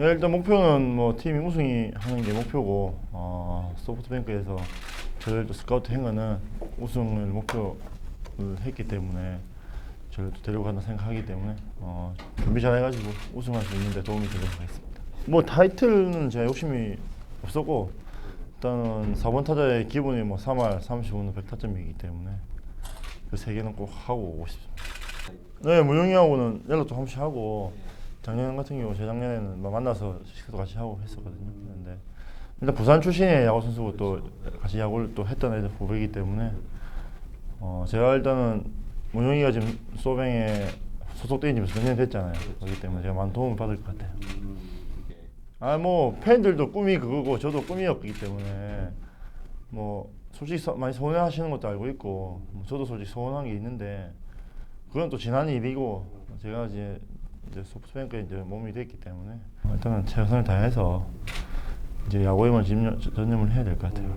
네, 일단 목표는 뭐 팀이 우승이 하는 게 목표고 어, 소프트뱅크에서 저희를 또 스카우트 한 거는 우승을 목표를 했기 때문에 또 데려간다 생각하기 때문에 어, 준비 잘 해가지고 우승할 수 있는데 도움이 되도록 하겠습니다. 뭐 타이틀은 제가 욕심이 없었고 일단은 4번 타자의 기본이 뭐 3할 35는 100타점이기 때문에 그 세 개는 꼭 하고 오고 싶습니다. 네, 무용이하고는 연락도 한 번씩 하고 작년 같은 경우 재작년에는 막 만나서 식사도 같이 하고 했었거든요. 근데 일단 부산 출신의 야구 선수고 또 같이 야구를 또 했던 애들 후배이기 때문에 어 제가 일단은 문용이가 지금 소뱅에 소속된 지 몇년 됐잖아요. 그렇기 때문에 제가 많은 도움을 받을 것 같아요. 아 뭐 팬들도 꿈이 그거고 저도 꿈이었기 때문에 뭐 솔직히 서- 많이 서운해하시는 것도 알고 있고 뭐 저도 솔직히 서운한 게 있는데 그건 또 지난 일이고 제가 이제 이제 소프트뱅크에 이제 몸이 됐기 때문에 일단은 최선을 다해서 이제 야구에만 집념, 전념을 해야 될 것 같아요.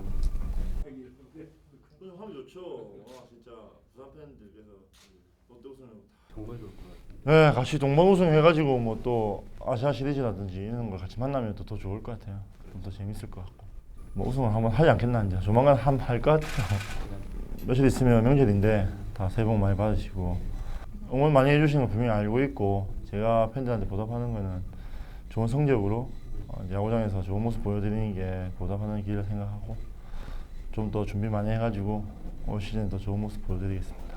하면 좋죠. 진짜 부산 팬들께서 롯데 우승을 정말 좋을 것 같아요. 네, 같이 동반 우승 해가지고 뭐 또 아시아 시리즈라든지 이런 걸 같이 만나면 또 더 좋을 것 같아요. 좀 더 재밌을 것 같고. 뭐 우승을 한번 하지 않겠나 이제 조만간 한번할것 같아요. 며칠 있으면 명절인데 다 새해 복 많이 받으시고 응원 많이 해주시는 거 분명히 알고 있고 제가 팬들한테 보답하는 거는 좋은 성적으로 어, 야구장에서 좋은 모습 보여드리는 게 보답하는 길을 생각하고 좀 더 준비 많이 해가지고 올 시즌에 더 좋은 모습 보여드리겠습니다.